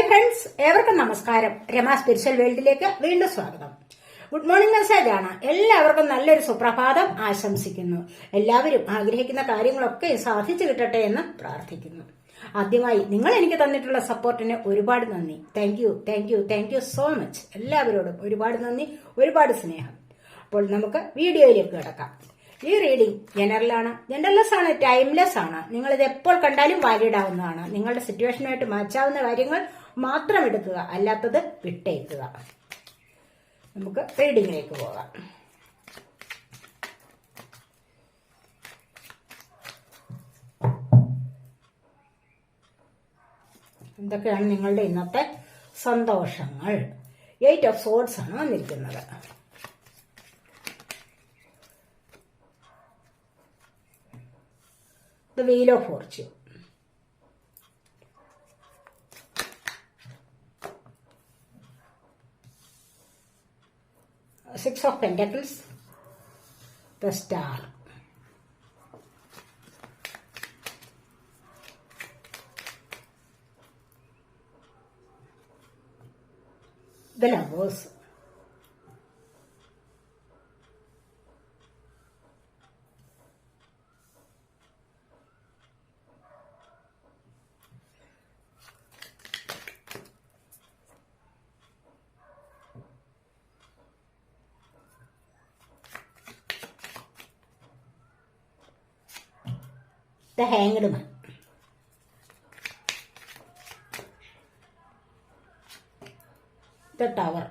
Hi friends ഏവർക്കും നമസ്കാരം. Rama spiritual വേൾഡിലേക്ക് വീണ്ടും സ്വാഗതം. ഗുഡ് മോർണിംഗ് മെസ്സേജ് ആണ് എല്ലാവർക്കും നല്ലൊരു സുപ്രഭാതം ആശംസിക്കുന്നു. എല്ലാവരും ആഗ്രഹിക്കുന്ന കാര്യങ്ങളൊക്കെ സാധിച്ചു കിട്ടട്ടെ എന്ന് പ്രാർത്ഥിക്കുന്നു. ആദ്യമായി നിങ്ങൾ എനിക്ക് തന്നിട്ടുള്ള സപ്പോർട്ടിന് ഒരുപാട് നന്ദി. Thank you thank you thank you so much എല്ലാവരോടും ഒരുപാട് നന്ദി ഒരുപാട് സ്നേഹം. അപ്പോൾ നമുക്ക് വീഡിയോയിലേക്ക് കിടക്കാം. ഈ റീഡിംഗ് ജനറലാണ് ജനറൽലെസ് ആണ് ടൈംലെസ് ആണ്. നിങ്ങൾ ഇത് എപ്പോൾ കണ്ടാലും വാലിഡ് ആവുന്നതാണ്. നിങ്ങളുടെ സിറ്റുവേഷനുമായിട്ട് മാച്ചാവുന്ന കാര്യങ്ങൾ മാത്രം എടുക്കുക അല്ലാത്തത് വിട്ടേക്കുക. നമുക്ക് റീഡിങ്ങിലേക്ക് പോകാം. എന്തൊക്കെയാണ് നിങ്ങളുടെ ഇന്നത്തെ സന്തോഷങ്ങൾ? എയ്റ്റ് ഓഫ് സോഡ്സ് ആണ് വന്നിരിക്കുന്നത്. The wheel of fortune. Six of pentacles. The star. The lovers the hanged man the tower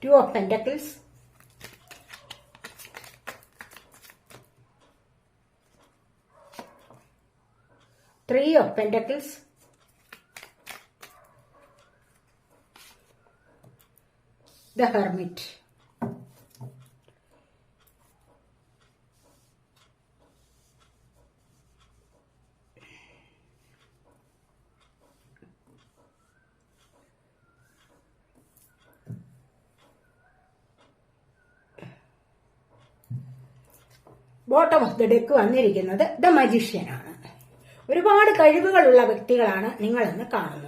two of pentacles three of pentacles the hermit. Bottom of the deck വന്നിരിക്കുന്നത് the മജിഷ്യനാണ് ഒരുപാട് കഴിവുകളുള്ള വ്യക്തികളാണ് നിങ്ങളെന്ന് കാണുന്നത്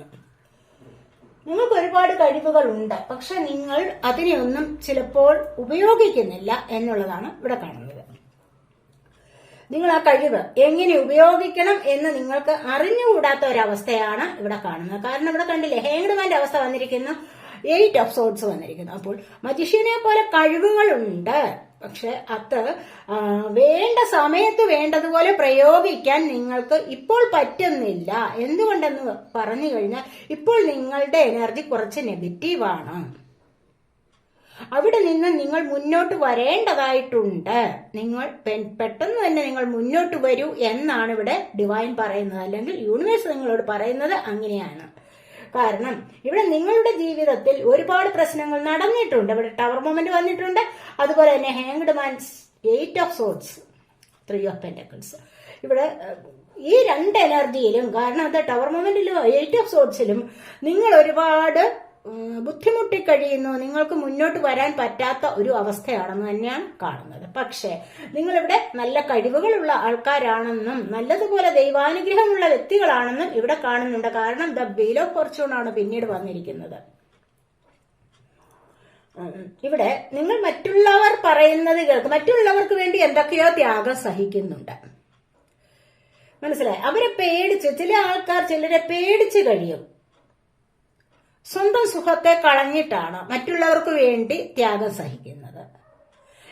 ഒരുപാട് കഴിവുകളുണ്ട്. പക്ഷെ നിങ്ങൾ അതിനെയൊന്നും ചിലപ്പോൾ ഉപയോഗിക്കുന്നില്ല എന്നുള്ളതാണ് ഇവിടെ കാണുന്നത്. നിങ്ങൾ ആ കഴിവ് എങ്ങനെ ഉപയോഗിക്കണം എന്ന് നിങ്ങൾക്ക് അറിഞ്ഞുകൂടാത്ത ഒരവസ്ഥയാണ് ഇവിടെ കാണുന്നത്. കാരണം ഇവിടെ കണ്ടില്ലേ ഹേങ്ഡ്മാന്റെ അവസ്ഥ വന്നിരിക്കുന്നു. എയ്റ്റ് ഓഫ് സോഡ്സ് വന്നിരിക്കുന്നു. അപ്പോൾ മജിഷ്യനെ പോലെ കഴിവുകളുണ്ട്. പക്ഷെ അത് വേണ്ട സമയത്ത് വേണ്ടതുപോലെ പ്രയോഗിക്കാൻ നിങ്ങൾക്ക് ഇപ്പോൾ പറ്റുന്നില്ല. എന്തുകൊണ്ടെന്ന് പറഞ്ഞു കഴിഞ്ഞാൽ ഇപ്പോൾ നിങ്ങളുടെ എനർജി കുറച്ച് നെഗറ്റീവാണ് അവിടെ നിന്ന് നിങ്ങൾ മുന്നോട്ട് വരേണ്ടതായിട്ടുണ്ട്. നിങ്ങൾ പെട്ടെന്ന് തന്നെ നിങ്ങൾ മുന്നോട്ട് വരൂ എന്നാണ് ഇവിടെ ഡിവൈൻ പറയുന്നത്. അല്ലെങ്കിൽ യൂണിവേഴ്സ് നിങ്ങളോട് പറയുന്നത് അങ്ങനെയാണ്. കാരണം ഇവിടെ നിങ്ങളുടെ ജീവിതത്തിൽ ഒരുപാട് പ്രശ്നങ്ങൾ നടന്നിട്ടുണ്ട്. ഇവിടെ ടവർ മൊമെന്റ് വന്നിട്ടുണ്ട്. അതുപോലെ തന്നെ hanged man's eight of swords three of pentacles ഇവിടെ ഈ രണ്ട് എനർജിയിലും കാരണം അത് ടവർ മൊമെന്റിലും എയ്റ്റ് ഓഫ് സോഡ്സിലും നിങ്ങൾ ഒരുപാട് ബുദ്ധിമുട്ടിക്കഴിയുന്നു. നിങ്ങൾക്ക് മുന്നോട്ട് വരാൻ പറ്റാത്ത ഒരു അവസ്ഥയാണെന്ന് തന്നെയാണ് കാണുന്നത്. പക്ഷേ നിങ്ങളിവിടെ നല്ല കഴിവുകളുള്ള ആൾക്കാരാണെന്നും നല്ലതുപോലെ ദൈവാനുഗ്രഹമുള്ള വ്യക്തികളാണെന്നും ഇവിടെ കാണുന്നുണ്ട്. കാരണം ദ വീൽ ഓഫ് ഫോർച്യൂൺ ആണ് പിന്നീട് വന്നിരിക്കുന്നത്. ഇവിടെ നിങ്ങൾ മറ്റുള്ളവർ പറയുന്നത് കേൾക്കും മറ്റുള്ളവർക്ക് വേണ്ടി എന്തൊക്കെയോ ത്യാഗം സഹിക്കുന്നുണ്ട്. മനസ്സിലായി? അവരെ പേടിച്ച് ചില ആൾക്കാർ ചിലരെ പേടിച്ച് കഴിയും. സ്വന്തം സുഖത്തെ കളഞ്ഞിട്ടാണ് മറ്റുള്ളവർക്ക് വേണ്ടി ത്യാഗം സഹിക്കുന്നത്.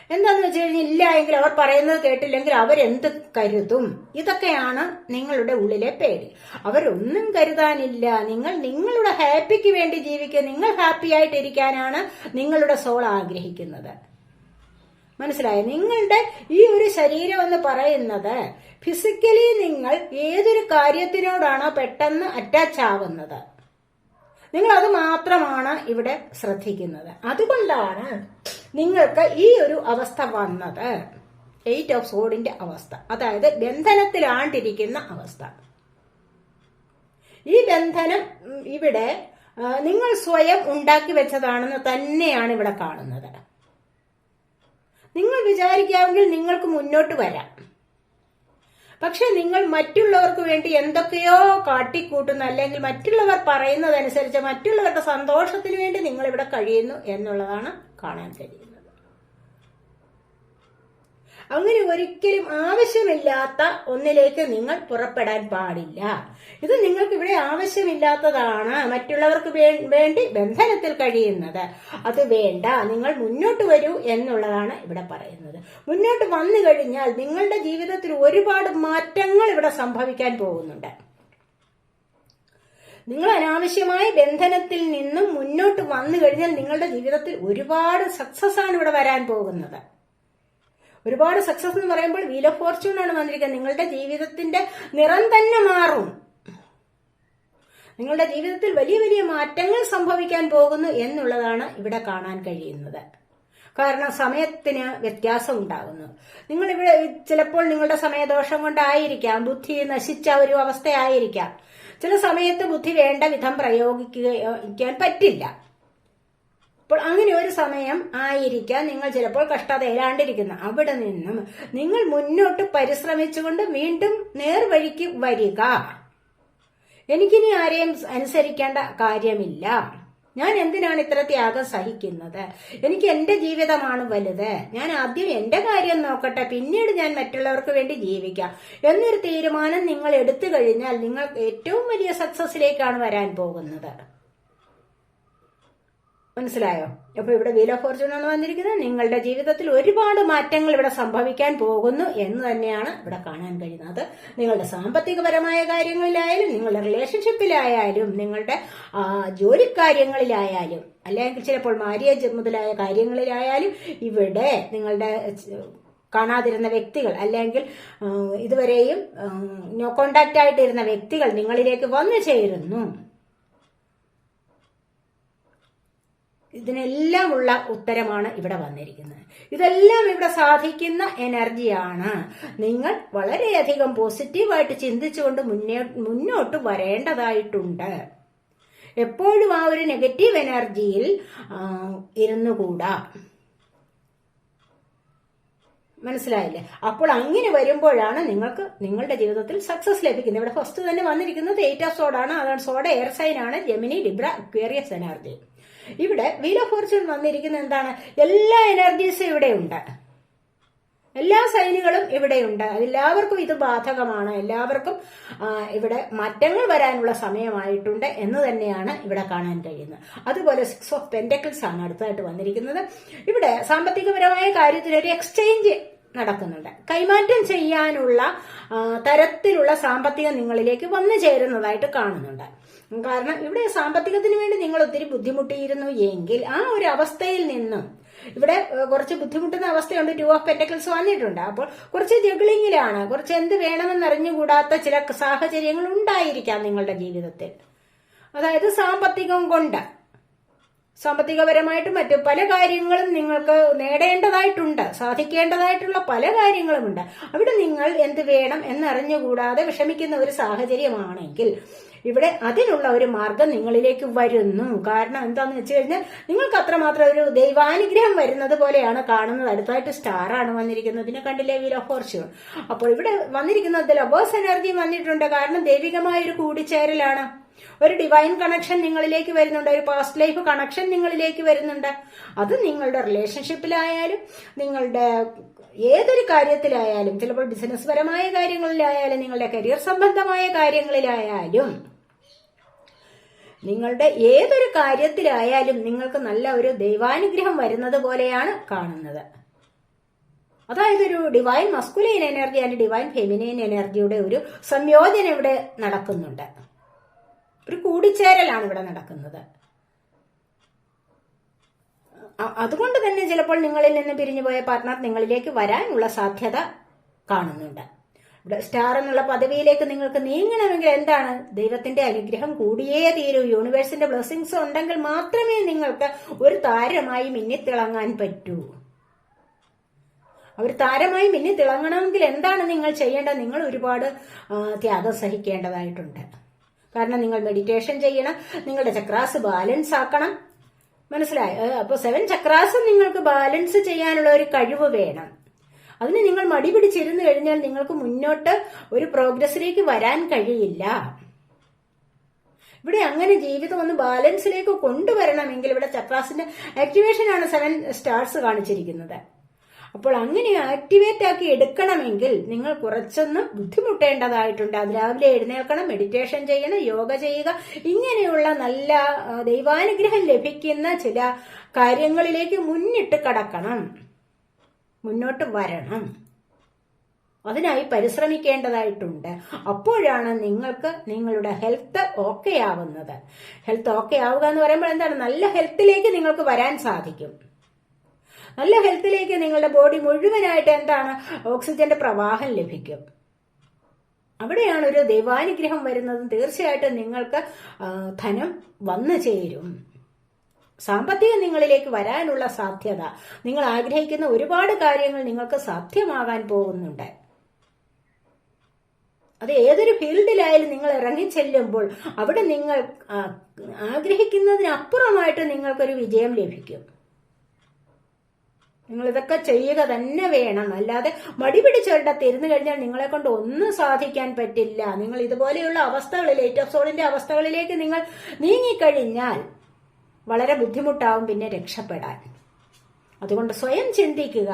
എന്താന്ന് വെച്ച് കഴിഞ്ഞാൽ ഇല്ല എങ്കിൽ അവർ പറയുന്നത് കേട്ടില്ലെങ്കിൽ അവരെന്ത് കരുതും? ഇതൊക്കെയാണ് നിങ്ങളുടെ ഉള്ളിലെ പേടി. അവരൊന്നും കരുതാനില്ല. നിങ്ങൾ നിങ്ങളുടെ ഹാപ്പിക്ക് വേണ്ടി ജീവിക്കുക. നിങ്ങൾ ഹാപ്പി ആയിട്ടിരിക്കാനാണ് നിങ്ങളുടെ സോൾ ആഗ്രഹിക്കുന്നത്. മനസ്സിലായോ? നിങ്ങളുടെ ഈ ഒരു ശരീരം എന്ന് പറയുന്നത് ഫിസിക്കലി നിങ്ങൾ ഏതൊരു കാര്യത്തിനോടാണോ പെട്ടെന്ന് അറ്റാച്ച് ആവുന്നത്? നിങ്ങൾ അത് മാത്രമാണ് ഇവിടെ ശ്രദ്ധിക്കുന്നത്. അതുകൊണ്ടാണ് നിങ്ങൾക്ക് ഈ ഒരു അവസ്ഥ വന്നത്. എയ്റ്റ് ഓഫ് സോഡിന്റെ അവസ്ഥ. അതായത് ബന്ധനത്തിലാണ്ടിരിക്കുന്ന അവസ്ഥ. ഈ ബന്ധനം ഇവിടെ നിങ്ങൾ സ്വയം ഉണ്ടാക്കി വെച്ചതാണെന്ന് തന്നെയാണ് ഇവിടെ കാണുന്നത്. നിങ്ങൾ വിചാരിക്കാമെങ്കിൽ നിങ്ങൾക്ക് മുന്നോട്ട് വരാം. പക്ഷെ നിങ്ങൾ മറ്റുള്ളവർക്ക് വേണ്ടി എന്തൊക്കെയോ കാട്ടിക്കൂട്ടുന്നു. അല്ലെങ്കിൽ മറ്റുള്ളവർ പറയുന്നതനുസരിച്ച് മറ്റുള്ളവരുടെ സന്തോഷത്തിന് വേണ്ടി നിങ്ങൾ ഇവിടെ കഴിയുന്നു എന്നുള്ളതാണ് കാണാൻ കഴിയുന്നത്. അങ്ങനെ ഒരിക്കലും ആവശ്യമില്ലാത്ത ഒന്നിലേക്ക് നിങ്ങൾ പുറപ്പെടാൻ പാടില്ല. ഇത് നിങ്ങൾക്ക് ഇവിടെ ആവശ്യമില്ലാത്തതാണ്. മറ്റുള്ളവർക്ക് വേണ്ടി ബന്ധനത്തിൽ കഴിയുന്നത്. അത് വേണ്ട. നിങ്ങൾ മുന്നോട്ട് വരൂ എന്നുള്ളതാണ് ഇവിടെ പറയുന്നത്. മുന്നോട്ട് വന്നു കഴിഞ്ഞാൽ നിങ്ങളുടെ ജീവിതത്തിൽ ഒരുപാട് മാറ്റങ്ങൾ ഇവിടെ സംഭവിക്കാൻ പോകുന്നുണ്ട്. നിങ്ങൾ അനാവശ്യമായ ബന്ധനത്തിൽ നിന്നും മുന്നോട്ട് വന്നു കഴിഞ്ഞാൽ നിങ്ങളുടെ ജീവിതത്തിൽ ഒരുപാട് സക്സസ് ആണ് ഇവിടെ വരാൻ പോകുന്നത്. ഒരുപാട് സക്സസ് എന്ന് പറയുമ്പോൾ വീൽ ഓഫ് ഫോർച്യൂൺ ആണ് വന്നിരിക്കുന്നത്. നിങ്ങളുടെ ജീവിതത്തിന്റെ നിറം തന്നെ മാറും. നിങ്ങളുടെ ജീവിതത്തിൽ വലിയ വലിയ മാറ്റങ്ങൾ സംഭവിക്കാൻ പോകുന്നു എന്നുള്ളതാണ് ഇവിടെ കാണാൻ കഴിയുന്നത്. കാരണം സമയത്തിന് വ്യത്യാസം ഉണ്ടാകുന്നു. നിങ്ങൾ ഇവിടെ ചിലപ്പോൾ നിങ്ങളുടെ സമയദോഷം കൊണ്ടായിരിക്കാം ബുദ്ധി നശിച്ച ഒരു അവസ്ഥയായിരിക്കാം. ചില സമയത്ത് ബുദ്ധി വേണ്ട വിധം പ്രയോഗിക്കാൻ പറ്റില്ല. അപ്പോൾ അങ്ങനെ ഒരു സമയം ആയിരിക്കാം നിങ്ങൾ ചിലപ്പോൾ കഷ്ടതയിലാണ്ടിരിക്കുന്നു. അവിടെ നിന്നും നിങ്ങൾ മുന്നോട്ട് പരിശ്രമിച്ചുകൊണ്ട് വീണ്ടും നേർവഴിക്ക് വരിക. എനിക്കിനി ആരെയും അനുസരിക്കേണ്ട കാര്യമില്ല. ഞാൻ എന്തിനാണ് ഇത്ര ത്യാഗം സഹിക്കുന്നത്? എനിക്ക് എന്റെ ജീവിതമാണ് വലുത്. ഞാൻ ആദ്യം എന്റെ കാര്യം നോക്കട്ടെ പിന്നീട് ഞാൻ മറ്റുള്ളവർക്ക് വേണ്ടി ജീവിക്കാം. എന്നൊരു തീരുമാനം നിങ്ങൾ എടുത്തു കഴിഞ്ഞാൽ നിങ്ങൾ ഏറ്റവും വലിയ സക്സസിലേക്കാണ് വരാൻ പോകുന്നത്. മനസ്സിലായോ? അപ്പൊ ഇവിടെ വീൽ ഓഫ് ഫോർച്യൂൺ ആണ് വന്നിരിക്കുന്നത്. നിങ്ങളുടെ ജീവിതത്തിൽ ഒരുപാട് മാറ്റങ്ങൾ ഇവിടെ സംഭവിക്കാൻ പോകുന്നു എന്ന് തന്നെയാണ് ഇവിടെ കാണാൻ കഴിയുന്നത്. നിങ്ങളുടെ സാമ്പത്തികപരമായ കാര്യങ്ങളിലായാലും നിങ്ങളുടെ റിലേഷൻഷിപ്പിലായാലും നിങ്ങളുടെ ജോലിക്കാര്യങ്ങളിലായാലും അല്ലെങ്കിൽ ചിലപ്പോൾ മാര്യേജ് മുതലായ കാര്യങ്ങളിലായാലും ഇവിടെ നിങ്ങളുടെ കാണാതിരുന്ന വ്യക്തികൾ അല്ലെങ്കിൽ ഇതുവരെയും നോ കോണ്ടാക്റ്റ് ആയിട്ടിരുന്ന വ്യക്തികൾ നിങ്ങളിലേക്ക് വന്നു ചേരുന്നു. ഇതിനെല്ലാമുള്ള ഉത്തരമാണ് ഇവിടെ വന്നിരിക്കുന്നത്. ഇതെല്ലാം ഇവിടെ സാധിക്കുന്ന എനർജിയാണ്. നിങ്ങൾ വളരെയധികം പോസിറ്റീവായിട്ട് ചിന്തിച്ചുകൊണ്ട് മുന്നേ മുന്നോട്ട് വരേണ്ടതായിട്ടുണ്ട്. എപ്പോഴും ആ ഒരു നെഗറ്റീവ് എനർജിയിൽ ഇരുന്നുകൂടാ. മനസ്സിലായില്ലേ? അപ്പോൾ അങ്ങനെ വരുമ്പോഴാണ് നിങ്ങൾക്ക് നിങ്ങളുടെ ജീവിതത്തിൽ സക്സസ് ലഭിക്കുന്നത്. ഇവിടെ ഫസ്റ്റ് തന്നെ വന്നിരിക്കുന്നത് എയ്റ്റ് ഓഫ് സോഡാണ് അതാണ് സോഡ എയർ സൈൻ ആണ്. ജെമിനി ലിബ്ര അക്വേറിയസ് എനർജി ഇവിടെ വീൽ ഓഫ് ഫോർച്യൂൺ വന്നിരിക്കുന്ന എന്താണ്? എല്ലാ എനർജീസും ഇവിടെ ഉണ്ട് എല്ലാ സൈനുകളും ഇവിടെയുണ്ട്. എല്ലാവർക്കും ഇത് ബാധകമാണ്. എല്ലാവർക്കും ഇവിടെ മാറ്റങ്ങൾ വരാനുള്ള സമയമായിട്ടുണ്ട് എന്ന് തന്നെയാണ് ഇവിടെ കാണാൻ കഴിയുന്നത്. അതുപോലെ സിക്സ് ഓഫ് പെൻഡക്കിൾസ് ആണ് അടുത്തായിട്ട് വന്നിരിക്കുന്നത്. ഇവിടെ സാമ്പത്തികപരമായ കാര്യത്തിൽ ഒരു എക്സ്ചേഞ്ച് നടക്കുന്നുണ്ട്. കൈമാറ്റം ചെയ്യാനുള്ള തരത്തിലുള്ള സാമ്പത്തികം നിങ്ങളിലേക്ക് വന്നു ചേരുന്നതായിട്ട് കാണുന്നുണ്ട്. കാരണം ഇവിടെ സാമ്പത്തികത്തിന് വേണ്ടി നിങ്ങൾ ഒത്തിരി ബുദ്ധിമുട്ടിയിരുന്നു എങ്കിൽ ആ ഒരു അവസ്ഥയിൽ നിന്ന് ഇവിടെ കുറച്ച് ബുദ്ധിമുട്ടുന്ന അവസ്ഥയുണ്ട്. ടു ഓഫ് പെറ്റക്കിൾസ് വന്നിട്ടുണ്ട്. അപ്പോൾ കുറച്ച് ജഗ്ലിങ്ങിലാണ് കുറച്ച് എന്ത് വേണമെന്ന് അറിഞ്ഞുകൂടാത്ത ചില സാഹചര്യങ്ങൾ ഉണ്ടായിരിക്കാം നിങ്ങളുടെ ജീവിതത്തിൽ. അതായത് സാമ്പത്തികം കൊണ്ട്. സാമ്പത്തികപരമായിട്ടും മറ്റു പല കാര്യങ്ങളും നിങ്ങൾക്ക് നേടേണ്ടതായിട്ടുണ്ട്. സാധിക്കേണ്ടതായിട്ടുള്ള പല കാര്യങ്ങളുമുണ്ട്. അവിടെ നിങ്ങൾ എന്ത് വേണം എന്നറിഞ്ഞുകൂടാതെ വിഷമിക്കുന്ന ഒരു സാഹചര്യമാണെങ്കിൽ ഇവിടെ അതിനുള്ള ഒരു മാർഗം നിങ്ങളിലേക്ക് വരുന്നു. കാരണം എന്താന്ന് വെച്ച് കഴിഞ്ഞാൽ നിങ്ങൾക്ക് അത്രമാത്രം ഒരു ദൈവാനുഗ്രഹം വരുന്നത് പോലെയാണ് കാണുന്നത്. അടുത്തായിട്ട് സ്റ്റാർ ആണ് വന്നിരിക്കുന്നത്. പിന്നെ കണ്ടില്ലേ? വീൽ ഓഫ് അപ്പോൾ ഇവിടെ വന്നിരിക്കുന്നത് അബോസ് എനർജി വന്നിട്ടുണ്ട്. കാരണം ദൈവികമായ ഒരു കൂടിച്ചേരലാണ്. ഒരു ഡിവൈൻ കണക്ഷൻ നിങ്ങളിലേക്ക് വരുന്നുണ്ട്. ഒരു പാസ്റ്റ് ലൈഫ് കണക്ഷൻ നിങ്ങളിലേക്ക് വരുന്നുണ്ട്. അത് നിങ്ങളുടെ റിലേഷൻഷിപ്പിലായാലും നിങ്ങളുടെ ഏതൊരു കാര്യത്തിലായാലും ചിലപ്പോൾ ബിസിനസ് പരമായ കാര്യങ്ങളിലായാലും നിങ്ങളുടെ കരിയർ സംബന്ധമായ കാര്യങ്ങളിലായാലും നിങ്ങളുടെ ഏതൊരു കാര്യത്തിലായാലും നിങ്ങൾക്ക് നല്ല ഒരു ദൈവാനുഗ്രഹം വരുന്നത് പോലെയാണ് കാണുന്നത്. അതായത് ഒരു divine masculine energy and divine feminine എനർജിയുടെ ഒരു സംയോജനം ഇവിടെ നടക്കുന്നുണ്ട്. ഒരു കൂടിച്ചേരലാണ് ഇവിടെ നടക്കുന്നത്. അതുകൊണ്ട് തന്നെ ചിലപ്പോൾ നിങ്ങളിൽ നിന്ന് പിരിഞ്ഞുപോയ പാർട്ട്ണർ നിങ്ങളിലേക്ക് വരാനുള്ള സാധ്യത കാണുന്നുണ്ട്. ഇവിടെ സ്റ്റാർ എന്നുള്ള പദവിയിലേക്ക് നിങ്ങൾക്ക് നീങ്ങണമെങ്കിൽ എന്താണ്? ദൈവത്തിന്റെ അനുഗ്രഹം കൂടിയേ തീരൂ. യൂണിവേഴ്സിന്റെ ബ്ലെസ്സിങ്സ് ഉണ്ടെങ്കിൽ മാത്രമേ നിങ്ങൾക്ക് ഒരു താരമായി മിന്നിത്തിളങ്ങാൻ പറ്റൂ. അവർ താരമായി മിന്നി തിളങ്ങണമെങ്കിൽ എന്താണ് നിങ്ങൾ ചെയ്യേണ്ടത്? നിങ്ങൾ ഒരുപാട് ത്യാഗം സഹിക്കേണ്ടതായിട്ടുണ്ട്. കാരണം നിങ്ങൾ മെഡിറ്റേഷൻ ചെയ്യണം നിങ്ങളുടെ ചക്രാസ് ബാലൻസ് ആക്കണം. മനസ്സിലായോ? അപ്പൊ സെവൻ ചക്രാസ് നിങ്ങൾക്ക് ബാലൻസ് ചെയ്യാനുള്ള ഒരു കഴിവ് വേണം. അതിന് നിങ്ങൾ മടി പിടിച്ചിരുന്നു കഴിഞ്ഞാൽ നിങ്ങൾക്ക് മുന്നോട്ട് ഒരു പ്രോഗ്രസ്സിലേക്ക് വരാൻ കഴിയില്ല. ഇവിടെ അങ്ങനെ ജീവിതം ഒന്ന് ബാലൻസിലേക്ക് കൊണ്ടുവരണമെങ്കിൽ ഇവിടെ ചക്രാസിന്റെ ആക്ടിവേഷനാണ് സെവൻ സ്റ്റാർസ് കാണിച്ചിരിക്കുന്നത്. അപ്പോൾ അങ്ങനെ ആക്ടിവേറ്റ് ആക്കി എടുക്കണമെങ്കിൽ നിങ്ങൾ കുറച്ചൊന്നും ബുദ്ധിമുട്ടേണ്ടതായിട്ടുണ്ട്. അത് രാവിലെ എഴുന്നേൽക്കണം മെഡിറ്റേഷൻ ചെയ്യണം യോഗ ചെയ്യുക. ഇങ്ങനെയുള്ള നല്ല ദൈവാനുഗ്രഹം ലഭിക്കുന്ന ചില കാര്യങ്ങളിലേക്ക് മുന്നിട്ട് കടക്കണം. മുന്നോട്ട് വരണം. അതിനായി പരിശ്രമിക്കേണ്ടതായിട്ടുണ്ട്. അപ്പോഴാണ് നിങ്ങൾക്ക് നിങ്ങളുടെ ഹെൽത്ത് ഓക്കെ ആവുന്നത് ഹെൽത്ത് ഓക്കെ ആവുക എന്ന് പറയുമ്പോൾ എന്താണ്? നല്ല ഹെൽത്തിലേക്ക് നിങ്ങൾക്ക് വരാൻ സാധിക്കും. നല്ല ഹെൽത്തിലേക്ക് നിങ്ങളുടെ ബോഡി മുഴുവനായിട്ട് എന്താണ് ഓക്സിജന്റെ പ്രവാഹം ലഭിക്കും. അവിടെയാണ് ഒരു ദൈവാനുഗ്രഹം വരുന്നതും. തീർച്ചയായിട്ടും നിങ്ങൾക്ക് ധനം വന്നു ചേരും. സാമ്പത്തികം നിങ്ങളിലേക്ക് വരാനുള്ള സാധ്യത. നിങ്ങൾ ആഗ്രഹിക്കുന്ന ഒരുപാട് കാര്യങ്ങൾ നിങ്ങൾക്ക് സാധ്യമാകാൻ പോകുന്നുണ്ട്. അത് ഏതൊരു ഫീൽഡിലായാലും നിങ്ങൾ ഇറങ്ങിച്ചെല്ലുമ്പോൾ അവിടെ നിങ്ങൾ ആഗ്രഹിക്കുന്നതിനപ്പുറമായിട്ട് നിങ്ങൾക്കൊരു വിജയം ലഭിക്കും. നിങ്ങൾ ഇതൊക്കെ ചെയ്യുക തന്നെ വേണം. അല്ലാതെ മടി പിടിച്ചൊരിടത്ത് ഇരുന്ന് കഴിഞ്ഞാൽ നിങ്ങളെ കൊണ്ട് ഒന്നും സാധിക്കാൻ പറ്റില്ല. നിങ്ങൾ ഇതുപോലെയുള്ള അവസ്ഥകളിൽ എയ്റ്റ് ഓഫ് സോളിന്റെ അവസ്ഥകളിലേക്ക് നിങ്ങൾ നീങ്ങിക്കഴിഞ്ഞാൽ വളരെ ബുദ്ധിമുട്ടാവും പിന്നെ രക്ഷപ്പെടാൻ. അതുകൊണ്ട് സ്വയം ചിന്തിക്കുക.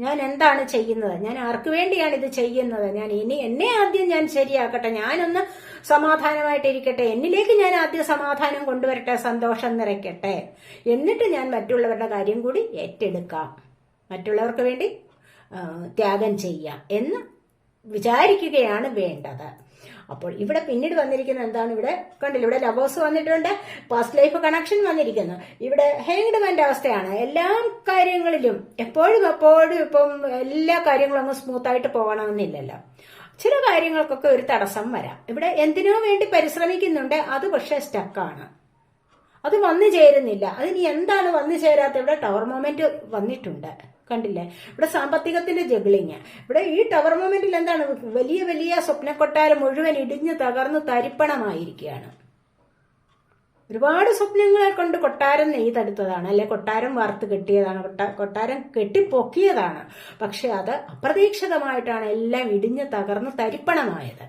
ഞാൻ എന്താണ് ചെയ്യുന്നത്? ഞാൻ ആർക്ക് വേണ്ടിയാണ് ഇത് ചെയ്യുന്നത്? ഞാൻ ഇനി എന്നെ ആദ്യം ഞാൻ ശരിയാക്കട്ടെ. ഞാനൊന്ന് സമാധാനമായിട്ടിരിക്കട്ടെ. എന്നിലേക്ക് ഞാൻ ആദ്യം സമാധാനം കൊണ്ടുവരട്ടെ സന്തോഷം നിറയ്ക്കട്ടെ. എന്നിട്ട് ഞാൻ മറ്റുള്ളവരുടെ കാര്യം കൂടി ഏറ്റെടുക്കാം. മറ്റുള്ളവർക്ക് വേണ്ടി ത്യാഗം ചെയ്യാം എന്ന് വിചാരിക്കുകയാണ് വേണ്ടത്. അപ്പോൾ ഇവിടെ പിന്നീട് വന്നിരിക്കുന്നത് എന്താണ്? ഇവിടെ കണ്ടില്ല ഇവിടെ ലവേഴ്സ് വന്നിട്ടുണ്ട് പാസ്റ്റ് ലൈഫ് കണക്ഷൻ വന്നിരിക്കുന്നു. ഇവിടെ ഹേങ്ഡ് മാന്റെ അവസ്ഥയാണ്. എല്ലാ കാര്യങ്ങളിലും എപ്പോഴും എപ്പോഴും ഇപ്പം എല്ലാ കാര്യങ്ങളും അങ്ങ് സ്മൂത്ത് ആയിട്ട് പോകണമെന്നില്ലല്ലോ. ചില കാര്യങ്ങൾക്കൊക്കെ ഒരു തടസ്സം വരാം. ഇവിടെ എന്തിനോ വേണ്ടി പരിശ്രമിക്കുന്നുണ്ട്. അത് പക്ഷേ സ്റ്റക്കാണ് അത് വന്നു ചേരുന്നില്ല. അതിന് എന്താണ് വന്നു ചേരാത്ത ഇവിടെ ടവർ മൊമെന്റ് വന്നിട്ടുണ്ട്. കണ്ടില്ലേ? ഇവിടെ സാമ്പത്തികത്തിന്റെ ജഗ്ലിങ് ഇവിടെ ഈ ടവർ മൊമെന്റിൽ എന്താണ്? വലിയ വലിയ സ്വപ്ന സ്വപ്നക്കൊട്ടാരം മുഴുവൻ ഇടിഞ്ഞു തകർന്ന് തരിപ്പണമായിരിക്കുകയാണ്. ഒരുപാട് സ്വപ്നങ്ങളെ കൊണ്ട് കൊട്ടാരം നെയ്തെടുത്തതാണ്. അല്ലെ കൊട്ടാരം വാർത്ത് കെട്ടിയതാണ്. കൊട്ടാ- കൊട്ടാരം കെട്ടിപ്പൊക്കിയതാണ്. പക്ഷെ അത് അപ്രതീക്ഷിതമായിട്ടാണ് എല്ലാം ഇടിഞ്ഞു തകർന്ന് തരിപ്പണമായത്.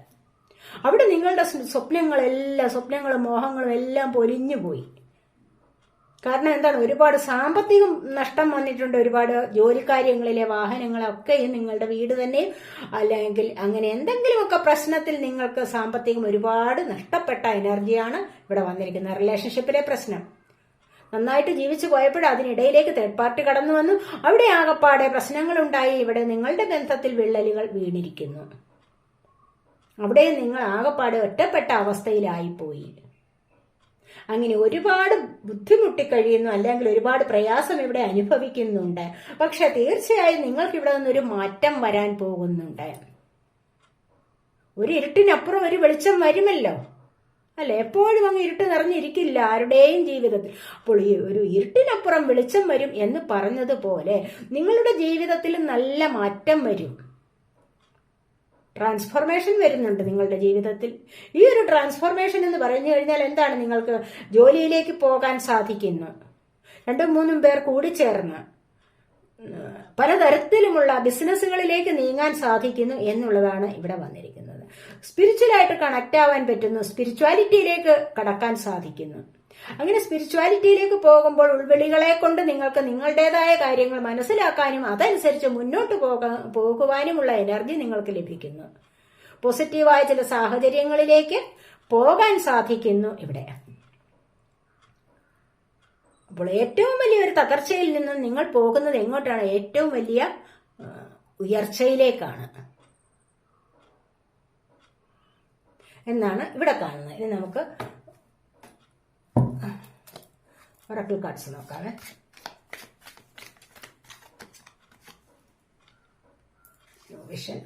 അവിടെ നിങ്ങളുടെ സ്വപ്നങ്ങളെല്ലാം സ്വപ്നങ്ങളും മോഹങ്ങളും എല്ലാം പൊലിഞ്ഞു പോയി കാരണം എന്താണ്? ഒരുപാട് സാമ്പത്തിക നഷ്ടം വന്നിട്ടുണ്ട്. ഒരുപാട് ജോലിക്കാര്യങ്ങളിലെ വാഹനങ്ങളൊക്കെയും നിങ്ങളുടെ വീട് തന്നെ അല്ലെങ്കിൽ അങ്ങനെ എന്തെങ്കിലുമൊക്കെ പ്രശ്നത്തിൽ നിങ്ങൾക്ക് സാമ്പത്തികം ഒരുപാട് നഷ്ടപ്പെട്ട എനർജിയാണ് ഇവിടെ വന്നിരിക്കുന്നത്. റിലേഷൻഷിപ്പിലെ പ്രശ്നം. നന്നായിട്ട് ജീവിച്ചു പോയപ്പോൾ അതിനിടയിലേക്ക് തേർഡ് പാർട്ടി കടന്നു വന്നു. അവിടെ പ്രശ്നങ്ങൾ ഉണ്ടായി ഇവിടെ നിങ്ങളുടെ ബന്ധത്തിൽ വിള്ളലുകൾ വീണിരിക്കുന്നു. അവിടെ നിങ്ങൾ ആകപ്പാടെ ഒറ്റപ്പെട്ട അവസ്ഥയിലായിപ്പോയി. അങ്ങനെ ഒരുപാട് ബുദ്ധിമുട്ടി കഴിയുന്നു അല്ലെങ്കിൽ ഒരുപാട് പ്രയാസം ഇവിടെ അനുഭവിക്കുന്നുണ്ട്. പക്ഷെ തീർച്ചയായും നിങ്ങൾക്ക് ഇവിടെ നിന്നൊരു മാറ്റം വരാൻ പോകുന്നുണ്ട്. ഒരു ഇരുട്ടിനപ്പുറം ഒരു വെളിച്ചം വരുമല്ലോ. അല്ല? എപ്പോഴും അങ്ങ് ഇരുട്ട് നിറഞ്ഞിരിക്കില്ല ആരുടെയും ജീവിതത്തിൽ. അപ്പോൾ ഈ ഒരു ഇരുട്ടിനപ്പുറം വെളിച്ചം വരും എന്ന് പറഞ്ഞതുപോലെ നിങ്ങളുടെ ജീവിതത്തിൽ നല്ല മാറ്റം വരും. ട്രാൻസ്ഫോർമേഷൻ വരുന്നുണ്ട് നിങ്ങളുടെ ജീവിതത്തിൽ. ഈ ഒരു ട്രാൻസ്ഫോർമേഷൻ എന്ന് പറഞ്ഞു കഴിഞ്ഞാൽ എന്താണ് നിങ്ങൾക്ക് ജോലിയിലേക്ക് പോകാൻ സാധിക്കുന്നു? രണ്ടും മൂന്നും പേർ കൂടി ചേർന്ന് പലതരത്തിലുമുള്ള ബിസിനസ്സുകളിലേക്ക് നീങ്ങാൻ സാധിക്കുന്നു എന്നുള്ളതാണ് ഇവിടെ വന്നിരിക്കുന്നത്. സ്പിരിച്വലായിട്ട് കണക്റ്റ് ആവാൻ പറ്റുന്നു. സ്പിരിച്വാലിറ്റിയിലേക്ക് കടക്കാൻ സാധിക്കുന്നു. അങ്ങനെ സ്പിരിച്വാലിറ്റിയിലേക്ക് പോകുമ്പോൾ ഉൾവിളികളെ കൊണ്ട് നിങ്ങൾക്ക് നിങ്ങളുടേതായ കാര്യങ്ങൾ മനസ്സിലാക്കാനും അതനുസരിച്ച് മുന്നോട്ട് പോകാൻ പോകുവാനുമുള്ള എനർജി നിങ്ങൾക്ക് ലഭിക്കുന്നു. പോസിറ്റീവായ ചില സാഹചര്യങ്ങളിലേക്ക് പോകാൻ സാധിക്കുന്നു ഇവിടെ. അപ്പോൾ ഏറ്റവും വലിയ ഒരു തകർച്ചയിൽ നിന്നും നിങ്ങൾ പോകുന്നത് എങ്ങോട്ടാണ്? ഏറ്റവും വലിയ ഉയർച്ചയിലേക്കാണ്. എന്നാണ് ഇവിടെ കാണുന്നത്. ഇനി നമുക്ക് oracle cards ನೋಡ್ತಾವೆ vision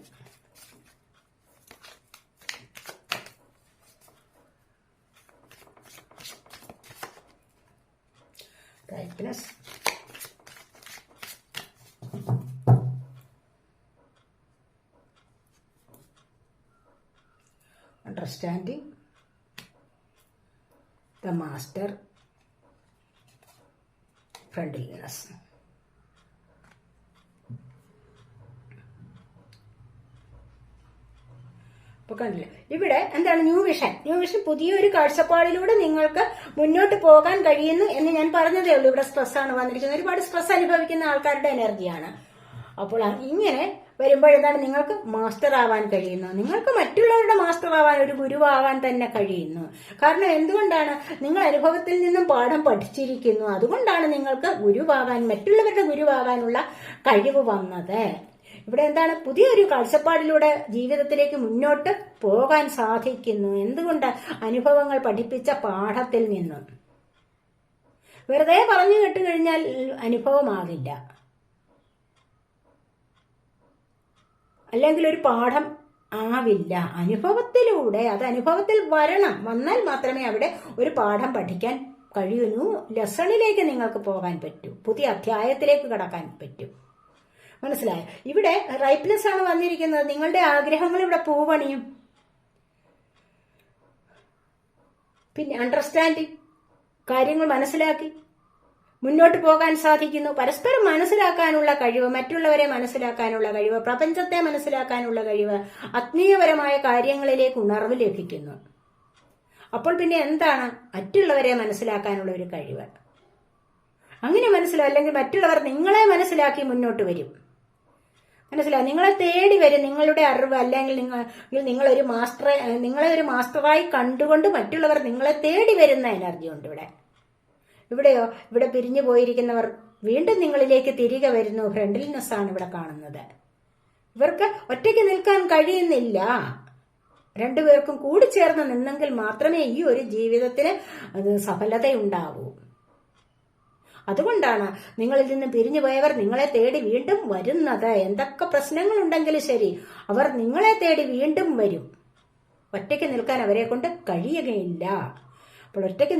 brightness understanding the master friendliness ഇപ്പൊ ഇവിടെ എന്താണ് ന്യൂ വിഷൻ? ന്യൂ വിഷൻ പുതിയൊരു കാഴ്ചപ്പാടിലൂടെ നിങ്ങൾക്ക് മുന്നോട്ട് പോകാൻ കഴിയുന്നു എന്ന് ഞാൻ പറഞ്ഞതേ ഉള്ളൂ. ഇവിടെ സ്ട്രെസ് ആണ് വന്നിരിക്കുന്നത്. ഒരുപാട് സ്ട്രെസ് അനുഭവിക്കുന്ന ആൾക്കാരുടെ എനർജിയാണ് അപ്പോൾ ഇങ്ങനെ വരുമ്പോഴെന്താണ്? നിങ്ങൾക്ക് മാസ്റ്റർ ആവാൻ കഴിയുന്നു. നിങ്ങൾക്ക് മറ്റുള്ളവരുടെ മാസ്റ്റർ ആവാൻ ഒരു ഗുരുവാകാൻ തന്നെ കഴിയുന്നു. കാരണം എന്തുകൊണ്ടാണ്? നിങ്ങൾ അനുഭവത്തിൽ നിന്നും പാഠം പഠിച്ചിരിക്കുന്നു. അതുകൊണ്ടാണ് നിങ്ങൾക്ക് ഗുരുവാകാൻ മറ്റുള്ളവരുടെ ഗുരുവാകാനുള്ള കഴിവ് വന്നത്. ഇവിടെ എന്താണ്? പുതിയൊരു കാഴ്ചപ്പാടിലൂടെ ജീവിതത്തിലേക്ക് മുന്നോട്ട് പോകാൻ സാധിക്കുന്നു. എന്തുകൊണ്ട്? അനുഭവങ്ങൾ പഠിപ്പിച്ച പാഠത്തിൽ നിന്നും. വെറുതെ പറഞ്ഞു കേട്ടുകഴിഞ്ഞാൽ അനുഭവമാകില്ല. അല്ലെങ്കിൽ ഒരു പാഠം ആവില്ല. അനുഭവത്തിലൂടെ അത് അനുഭവത്തിൽ വരണം. വന്നാൽ മാത്രമേ അവിടെ ഒരു പാഠം പഠിക്കാൻ കഴിയുന്നു. ലെസണിലേക്ക് നിങ്ങൾക്ക് പോകാൻ പറ്റൂ. പുതിയ അധ്യായത്തിലേക്ക് കടക്കാൻ പറ്റൂ. മനസ്സിലായോ? ഇവിടെ റൈപ്നെസ് ആണ് വന്നിരിക്കുന്നത്. നിങ്ങളുടെ ആഗ്രഹങ്ങൾ ഇവിടെ പൂവണിയും. പിന്നെ അണ്ടർസ്റ്റാൻഡിങ് കാര്യങ്ങൾ മനസ്സിലാക്കി. മുന്നോട്ട് പോകാൻ സാധിക്കുന്നു. പരസ്പരം മനസ്സിലാക്കാനുള്ള കഴിവ് മറ്റുള്ളവരെ മനസ്സിലാക്കാനുള്ള കഴിവ് പ്രപഞ്ചത്തെ മനസ്സിലാക്കാനുള്ള കഴിവ് ആത്മീയപരമായ കാര്യങ്ങളിലേക്ക് ഉണർവ് ലഭിക്കുന്നു. അപ്പോൾ പിന്നെ എന്താണ് മറ്റുള്ളവരെ മനസ്സിലാക്കാനുള്ള ഒരു കഴിവ്? അങ്ങനെ മനസ്സിലാവും അല്ലെങ്കിൽ മറ്റുള്ളവർ നിങ്ങളെ മനസ്സിലാക്കി മുന്നോട്ട് വരും. മനസ്സിലാവും നിങ്ങളെ തേടി വരും നിങ്ങളുടെ അറിവ് അല്ലെങ്കിൽ നിങ്ങൾ നിങ്ങളൊരു മാസ്റ്ററെ നിങ്ങളെ ഒരു മാസ്റ്ററായി കണ്ടുകൊണ്ട് മറ്റുള്ളവർ നിങ്ങളെ തേടി വരുന്ന എനർജി ഉണ്ട് ഇവിടെ. ഇവിടെയോ? ഇവിടെ പിരിഞ്ഞു പോയിരിക്കുന്നവർ വീണ്ടും നിങ്ങളിലേക്ക് തിരികെ വരുന്നു. ഫ്രണ്ട്ലിനെസ് ആണ് ഇവിടെ കാണുന്നത്. ഇവർക്ക് ഒറ്റയ്ക്ക് നിൽക്കാൻ കഴിയുന്നില്ല. രണ്ടുപേർക്കും കൂടി ചേർന്ന് നിന്നെങ്കിൽ മാത്രമേ ഈ ഒരു ജീവിതത്തിന് സഫലത സഫലതയുണ്ടാവൂ. അതുകൊണ്ടാണ് നിങ്ങളിൽ നിന്ന് പിരിഞ്ഞു പോയവർ നിങ്ങളെ തേടി വീണ്ടും വരുന്നത്. എന്തൊക്കെ പ്രശ്നങ്ങളുണ്ടെങ്കിലും ശരി അവർ നിങ്ങളെ തേടി വീണ്ടും വരും. ഒറ്റയ്ക്ക് നിൽക്കാൻ അവരെ കൊണ്ട് കഴിയുകയില്ല. അപ്പോൾ ഒറ്റയ്ക്ക്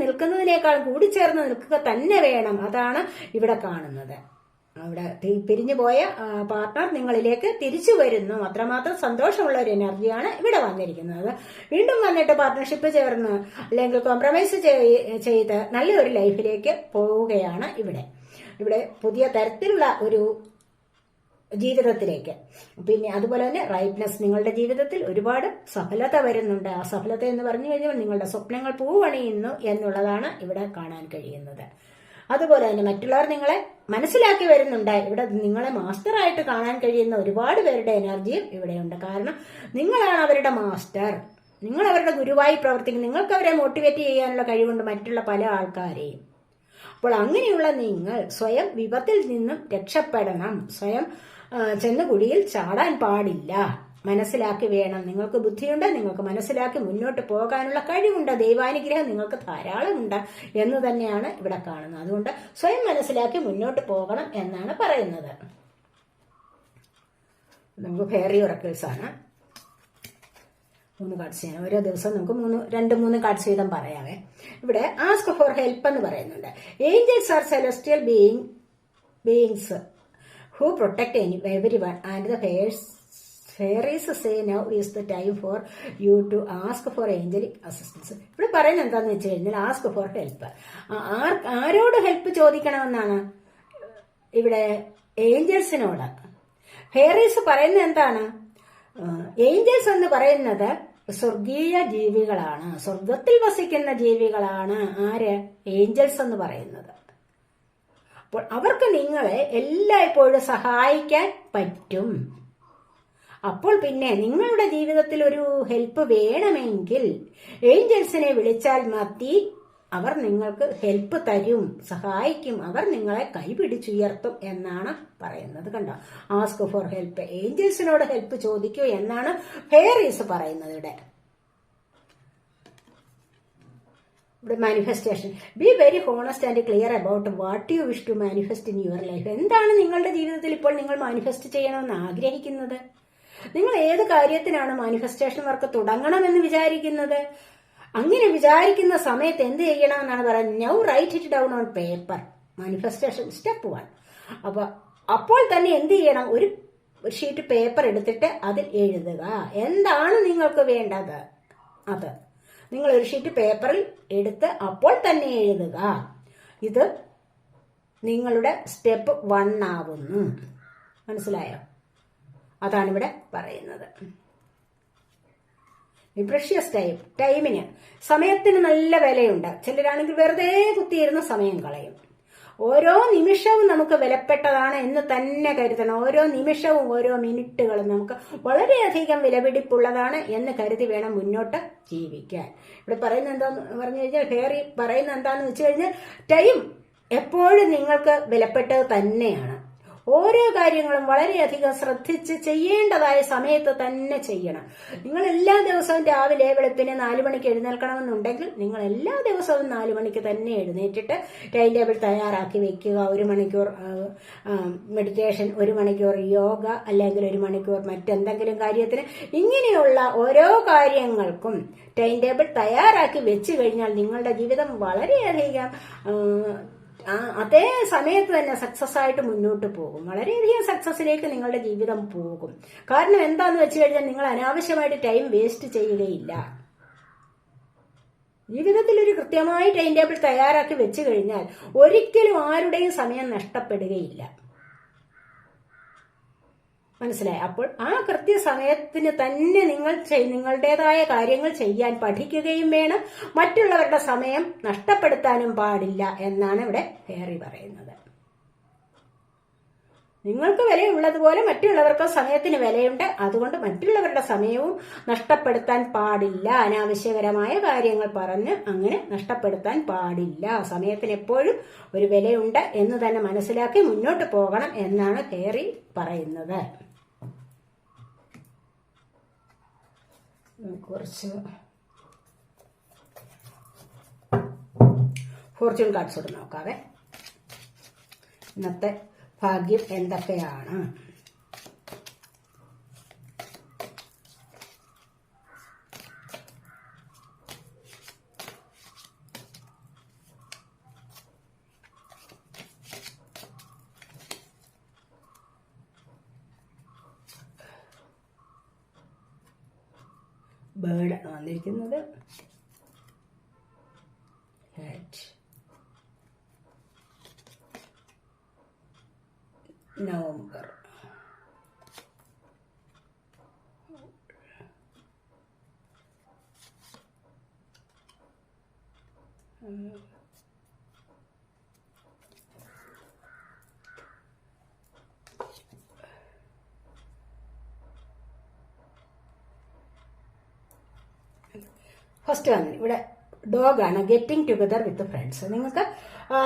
കൂടി ചേർന്ന് നിൽക്കുക തന്നെ വേണം. അതാണ് ഇവിടെ കാണുന്നത്. അവിടെ പിരിഞ്ഞു പോയ പാർട്ണർ നിങ്ങളിലേക്ക് തിരിച്ചു വരുന്നു. അത്രമാത്രം സന്തോഷമുള്ള ഒരു എനർജിയാണ് ഇവിടെ വന്നിരിക്കുന്നത്. വീണ്ടും വന്നിട്ട് പാർട്ട്ണർഷിപ്പ് ചേർന്ന് അല്ലെങ്കിൽ കോംപ്രമൈസ് ചെയ്ത് നല്ലൊരു ലൈഫിലേക്ക് പോവുകയാണ് ഇവിടെ. ഇവിടെ പുതിയ തരത്തിലുള്ള ഒരു ജീവിതത്തിലേക്ക്. പിന്നെ അതുപോലെ തന്നെ റൈറ്റ്നസ് നിങ്ങളുടെ ജീവിതത്തിൽ ഒരുപാട് സഫലത വരുന്നുണ്ട്. ആ സഫലത എന്ന് പറഞ്ഞു കഴിഞ്ഞാൽ നിങ്ങളുടെ സ്വപ്നങ്ങൾ പൂവണിയുന്നു എന്നുള്ളതാണ് ഇവിടെ കാണാൻ കഴിയുന്നത്. അതുപോലെ തന്നെ മറ്റുള്ളവർ നിങ്ങളെ മനസ്സിലാക്കി വരുന്നുണ്ട്. ഇവിടെ നിങ്ങളെ മാസ്റ്ററായിട്ട് കാണാൻ കഴിയുന്ന ഒരുപാട് പേരുടെ എനർജിയും ഇവിടെയുണ്ട്. കാരണം നിങ്ങളാണ് അവരുടെ മാസ്റ്റർ നിങ്ങൾ അവരുടെ ഗുരുവായി പ്രവർത്തിക്കും നിങ്ങൾക്ക് അവരെ മോട്ടിവേറ്റ് ചെയ്യാനുള്ള കഴിവുണ്ട് മറ്റുള്ള പല ആൾക്കാരെയും. അപ്പോൾ അങ്ങനെയുള്ള നിങ്ങൾ സ്വയം വിപത്തിൽ നിന്നും രക്ഷപ്പെടണം. സ്വയം ചെന്ന് കുഴിയിൽ ചാടാൻ പാടില്ല. മനസ്സിലാക്കി വേണം. നിങ്ങൾക്ക് ബുദ്ധിയുണ്ട് നിങ്ങൾക്ക് മനസ്സിലാക്കി മുന്നോട്ട് പോകാനുള്ള കഴിവുണ്ട്. ദൈവാനുഗ്രഹം നിങ്ങൾക്ക് ധാരാളമുണ്ട് എന്ന് തന്നെയാണ് ഇവിടെ കാണുന്നത്. അതുകൊണ്ട് സ്വയം മനസ്സിലാക്കി മുന്നോട്ട് പോകണം എന്നാണ് പറയുന്നത്. നമുക്ക് ഫെയറി ഉറക്കിൾസാണ് മൂന്ന് കാർഡ്സ് ചെയ്യാം ഓരോ ദിവസം നമുക്ക് മൂന്ന് രണ്ട് മൂന്ന് കാർഡ്സ് വീതം പറയാവേ. ഇവിടെ ആസ്ക് ഫോർ ഹെൽപ്പ് എന്ന് പറയുന്നുണ്ട്. Angels are celestial being beings who protect any everyone and the fairs fairies say now is the time for you to ask for angelic assistance ഇവിടെ പറയുന്നത് എന്താണെന്ന് വെച്ച് കഴിഞ്ഞാൽ ആസ്ക് ഫോർ ഹെൽപ്പ് ആരോട് help ചോദിക്കണമെന്നാണ്? ഇവിടെ ഏഞ്ചൽസിനോട് ഫെയറീസ് പറയുന്നത് എന്താണ്? ഏഞ്ചൽസ് എന്ന് പറയുന്നത് സ്വർഗീയ ജീവികളാണ്. സ്വർഗത്തിൽ വസിക്കുന്ന ജീവികളാണ്. ആര്? ഏഞ്ചൽസ് എന്ന് പറയുന്നത്. അപ്പോൾ അവർക്ക് നിങ്ങളെ എല്ലായ്പ്പോഴും സഹായിക്കാൻ പറ്റും. അപ്പോൾ പിന്നെ നിങ്ങളുടെ ജീവിതത്തിൽ ഒരു ഹെൽപ്പ് വേണമെങ്കിൽ ഏഞ്ചൽസിനെ വിളിച്ചാൽ മതി. അവർ നിങ്ങൾക്ക് ഹെൽപ്പ് തരും സഹായിക്കും. അവർ നിങ്ങളെ കൈപിടിച്ചുയർത്തും എന്നാണ് പറയുന്നത് കണ്ടോ? ആസ്ക് ഫോർ ഹെൽപ്പ് ഏഞ്ചൽസിനോട് ഹെൽപ്പ് ചോദിക്കൂ എന്നാണ് ഫെയറീസ് പറയുന്നത് ഇവിടെ. ഇവിടെ manifestation be very honest and clear about what you wish to manifest in your life എന്താണ് നിങ്ങളുടെ ജീവിതത്തിൽ ഇപ്പോൾ നിങ്ങൾ മാനിഫെസ്റ്റ് ചെയ്യണമെന്ന് ആഗ്രഹിക്കുന്നത്? നിങ്ങൾ ഏത് കാര്യത്തിനാണ് മാനിഫെസ്റ്റേഷൻ വർക്ക് തുടങ്ങണമെന്ന് വിചാരിക്കുന്നത്? അങ്ങനെ വിചാരിക്കുന്ന സമയത്ത് എന്ത് ചെയ്യണമെന്നാണ് പറയുന്നത്? Now write it down on paper manifestation step one അപ്പൊ അപ്പോൾ തന്നെ എന്ത് ചെയ്യണം? ഒരു ഷീറ്റ് പേപ്പർ എടുത്തിട്ട് അതിൽ എഴുതുക. എന്താണ് നിങ്ങൾക്ക് വേണ്ടത്? അത്. നിങ്ങൾ ഒരു ഷീറ്റ് പേപ്പറിൽ എടുത്ത് അപ്പോൾ തന്നെ എഴുതുക. ഇത് നിങ്ങളുടെ സ്റ്റെപ്പ് വൺ ആവുന്നു. മനസ്സിലായോ? അതാണ് ഇവിടെ പറയുന്നത്. പ്രഷ്യസ് ടൈം ടൈമിന് സമയത്തിന് നല്ല വിലയുണ്ട്. ചിലരാണെങ്കിൽ വെറുതെ കുത്തിയിരുന്ന സമയം കളയും. ഓരോ നിമിഷവും നമുക്ക് വിലപ്പെട്ടതാണ് എന്ന് തന്നെ കരുതണം. ഓരോ നിമിഷവും ഓരോ മിനിറ്റുകളും നമുക്ക് വളരെയധികം വിലപിടിപ്പുള്ളതാണ് എന്ന് കരുതി വേണം മുന്നോട്ട് ജീവിക്കാൻ. ഇവിടെ പറയുന്ന എന്താന്ന് പറഞ്ഞു കഴിഞ്ഞാൽ ഹേറി പറയുന്ന എന്താന്ന് വെച്ച് കഴിഞ്ഞാൽ ടൈം എപ്പോഴും നിങ്ങൾക്ക് വിലപ്പെട്ടത് തന്നെയാണ്. ഓരോ കാര്യങ്ങളും വളരെയധികം ശ്രദ്ധിച്ച് ചെയ്യേണ്ടതായ സമയത്ത് തന്നെ ചെയ്യണം. നിങ്ങൾ എല്ലാ ദിവസവും രാവിലെ വെളുപ്പിന് നാലു മണിക്ക് എഴുന്നേൽക്കണമെന്നുണ്ടെങ്കിൽ നിങ്ങൾ എല്ലാ ദിവസവും നാലു മണിക്ക് തന്നെ എഴുന്നേറ്റിട്ട് ടൈം ടേബിൾ തയ്യാറാക്കി വെക്കുക. ഒരു മണിക്കൂർ മെഡിറ്റേഷൻ ഒരു മണിക്കൂർ യോഗ അല്ലെങ്കിൽ ഒരു മണിക്കൂർ മറ്റെന്തെങ്കിലും കാര്യത്തിന് ഇങ്ങനെയുള്ള ഓരോ കാര്യങ്ങൾക്കും ടൈം ടേബിൾ തയ്യാറാക്കി വെച്ച് കഴിഞ്ഞാൽ നിങ്ങളുടെ ജീവിതം വളരെയധികം ആ അതേ സമയത്ത് തന്നെ സക്സസ് ആയിട്ട് മുന്നോട്ട് പോകും. വളരെയധികം സക്സസിലേക്ക് നിങ്ങളുടെ ജീവിതം പോകും. കാരണം എന്താന്ന് വെച്ച് കഴിഞ്ഞാൽ നിങ്ങൾ അനാവശ്യമായിട്ട് ടൈം വേസ്റ്റ് ചെയ്യുകയില്ല. ജീവിതത്തിൽ ഒരു കൃത്യമായി ടൈം ടേബിൾ തയ്യാറാക്കി വെച്ചു കഴിഞ്ഞാൽ ഒരിക്കലും ആരുടെയും സമയം നഷ്ടപ്പെടുകയില്ല. മനസ്സിലായി? അപ്പോൾ ആ കൃത്യസമയത്തിന് തന്നെ നിങ്ങൾ നിങ്ങളുടേതായ കാര്യങ്ങൾ ചെയ്യാൻ പഠിക്കുകയും വേണം. മറ്റുള്ളവരുടെ സമയം നഷ്ടപ്പെടുത്താനും പാടില്ല എന്നാണ് ഇവിടെ ഹേറി പറയുന്നത്. നിങ്ങൾക്ക് വിലയുള്ളതുപോലെ മറ്റുള്ളവർക്ക് സമയത്തിന് വിലയുണ്ട്. അതുകൊണ്ട് മറ്റുള്ളവരുടെ സമയവും നഷ്ടപ്പെടുത്താൻ പാടില്ല. അനാവശ്യകരമായ കാര്യങ്ങൾ പറഞ്ഞ് അങ്ങനെ നഷ്ടപ്പെടുത്താൻ പാടില്ല. സമയത്തിന് എപ്പോഴും ഒരു വിലയുണ്ട് എന്ന് തന്നെ മനസ്സിലാക്കി മുന്നോട്ട് പോകണം എന്നാണ് ഹേറി പറയുന്നത്. കുറച്ച്. ഫോർച്യൂൺ കാർഡ്സ് കൂടെ നോക്കാവേ. ഇന്നത്തെ ഭാഗ്യം എന്തൊക്കെയാണ്? ബേർഡാണ് വന്നിരിക്കുന്നത് ഹാറ്റ് നവംബർ ഫസ്റ്റ് വന്ന് ഇവിടെ ഡോഗാണ് ഗെറ്റിംഗ് ടുഗദർ വിത്ത് ഫ്രണ്ട്സ് നിങ്ങൾക്ക്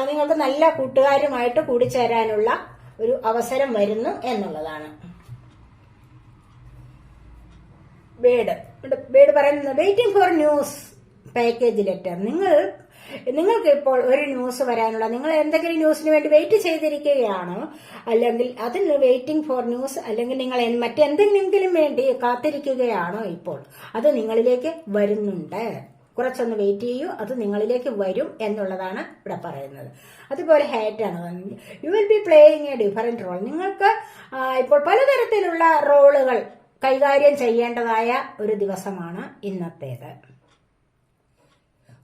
നിങ്ങൾക്ക് നല്ല കൂട്ടുകാരുമായിട്ട് കൂടിച്ചേരാനുള്ള ഒരു അവസരം വരുന്നു എന്നുള്ളതാണ്. ബേഡ് ബേഡ് പറയുന്നത് waiting for news package letter നിങ്ങൾ നിങ്ങൾക്ക് ഇപ്പോൾ ഒരു ന്യൂസ് വരാനുള്ള നിങ്ങൾ എന്തെങ്കിലും ന്യൂസിന് വേണ്ടി വെയിറ്റ് ചെയ്തിരിക്കുകയാണ്? അല്ലെങ്കിൽ അതിന് വെയിറ്റിംഗ് ഫോർ ന്യൂസ് അല്ലെങ്കിൽ നിങ്ങൾ മറ്റെന്തെങ്കിലും വേണ്ടി കാത്തിരിക്കുകയാണോ ഇപ്പോൾ? അത് നിങ്ങളിലേക്ക് വരുന്നുണ്ട്. കുറച്ചൊന്ന് വെയിറ്റ് ചെയ്യൂ അത് നിങ്ങളിലേക്ക് വരും എന്നുള്ളതാണ് ഇവിടെ പറയുന്നത്. അതുപോലെ ഹേറ്റാണ് you will be playing a different role നിങ്ങൾക്ക് ഇപ്പോൾ പലതരത്തിലുള്ള റോളുകൾ കൈകാര്യം ചെയ്യേണ്ടതായ ഒരു ദിവസമാണ് ഇന്നത്തേത്.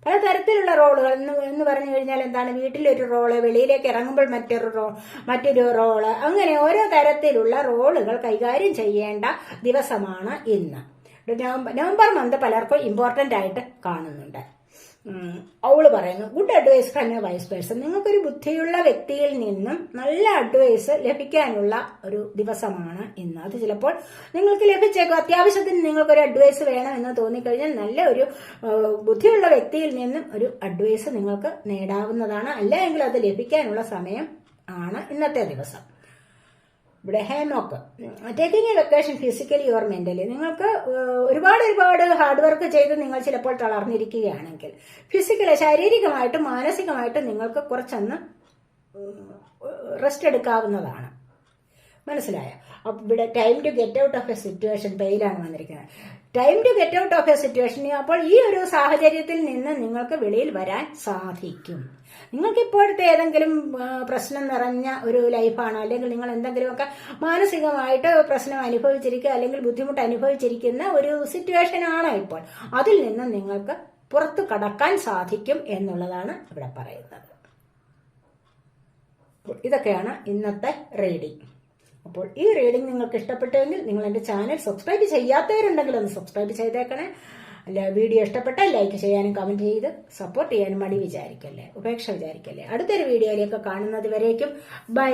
പലതരത്തിലുള്ള റോളുകൾ. എന്ന് എന്ന് പറഞ്ഞു കഴിഞ്ഞാൽ എന്താണ്? വീട്ടിലൊരു റോൾ വെളിയിലേക്ക് ഇറങ്ങുമ്പോൾ മറ്റൊരു റോ മറ്റൊരു റോൾ. അങ്ങനെ ഓരോ തരത്തിലുള്ള റോളുകൾ കൈകാര്യം ചെയ്യേണ്ട ദിവസമാണ് ഇന്ന്. നവംബർ നവംബർ മന്ത് പലർക്കും ഇമ്പോർട്ടന്റ് ആയിട്ട് കാണുന്നുണ്ട്. ഉം, അവൾ പറയുന്നു good advice from a wise person നിങ്ങൾക്കൊരു ബുദ്ധിയുള്ള വ്യക്തിയിൽ നിന്നും നല്ല അഡ്വൈസ് ലഭിക്കാനുള്ള ഒരു ദിവസമാണ് ഇന്ന്. അത് ചിലപ്പോൾ നിങ്ങൾക്ക് ലഭിച്ചേക്കും. അത്യാവശ്യത്തിന് നിങ്ങൾക്കൊരു അഡ്വൈസ് വേണം എന്ന് തോന്നിക്കഴിഞ്ഞാൽ നല്ല ഒരു ബുദ്ധിയുള്ള വ്യക്തിയിൽ നിന്നും ഒരു അഡ്വൈസ് നിങ്ങൾക്ക് നേടാവുന്നതാണ്. അല്ലെങ്കിൽ അത് ലഭിക്കാനുള്ള സമയം ആണ് ഇന്നത്തെ ദിവസം. ഇവിടെ hammock taking a location physically or mentally നിങ്ങൾക്ക് ഒരുപാട് ഒരുപാട് ഹാർഡ് വർക്ക് ചെയ്ത് നിങ്ങൾ ചിലപ്പോൾ തളർന്നിരിക്കുകയാണെങ്കിൽ ഫിസിക്കലി ശാരീരികമായിട്ടും മാനസികമായിട്ടും നിങ്ങൾക്ക് കുറച്ചൊന്ന് റെസ്റ്റ് എടുക്കാവുന്നതാണ്. മനസ്സിലായോ? അപ്പൊ ഇവിടെ time to get out of a situation പെയിലാണ് വന്നിരിക്കുന്നത്. Time to get out of a situation അപ്പോൾ ഈ ഒരു സാഹചര്യത്തിൽ നിന്ന് നിങ്ങൾക്ക് വെളിയിൽ വരാൻ സാധിക്കും. നിങ്ങൾക്ക് ഇപ്പോഴത്തെ ഏതെങ്കിലും പ്രശ്നം നിറഞ്ഞ ഒരു ലൈഫാണോ അല്ലെങ്കിൽ നിങ്ങൾ എന്തെങ്കിലുമൊക്കെ മാനസികമായിട്ട് പ്രശ്നം അനുഭവിച്ചിരിക്കുക അല്ലെങ്കിൽ ബുദ്ധിമുട്ട് അനുഭവിച്ചിരിക്കുന്ന ഒരു സിറ്റുവേഷൻ ആണോ ഇപ്പോൾ? അതിൽ നിന്ന് നിങ്ങൾക്ക് പുറത്തു കടക്കാൻ സാധിക്കും എന്നുള്ളതാണ് ഇവിടെ പറയുന്നത്. ഇതൊക്കെയാണ് ഇന്നത്തെ റീഡിംഗ് അപ്പോൾ ഈ റീഡിംഗ് നിങ്ങൾക്ക് ഇഷ്ടപ്പെട്ടുവെങ്കിൽ നിങ്ങൾ എന്റെ ചാനൽ സബ്സ്ക്രൈബ് ചെയ്യാത്തവരുണ്ടെങ്കിൽ ഒന്ന് സബ്സ്ക്രൈബ് ചെയ്തേക്കണേ. വീഡിയോ ഇഷ്ടപ്പെട്ടാൽ ലൈക്ക് ചെയ്യാനും കമന്റ് ചെയ്ത് സപ്പോർട്ട് ചെയ്യാനും മടി വിചാരിക്കല്ലേ? ഉപേക്ഷ വിചാരിക്കല്ലേ? അടുത്തൊരു വീഡിയോയിലേക്ക് കാണുന്നത് വരേക്കും. ബൈ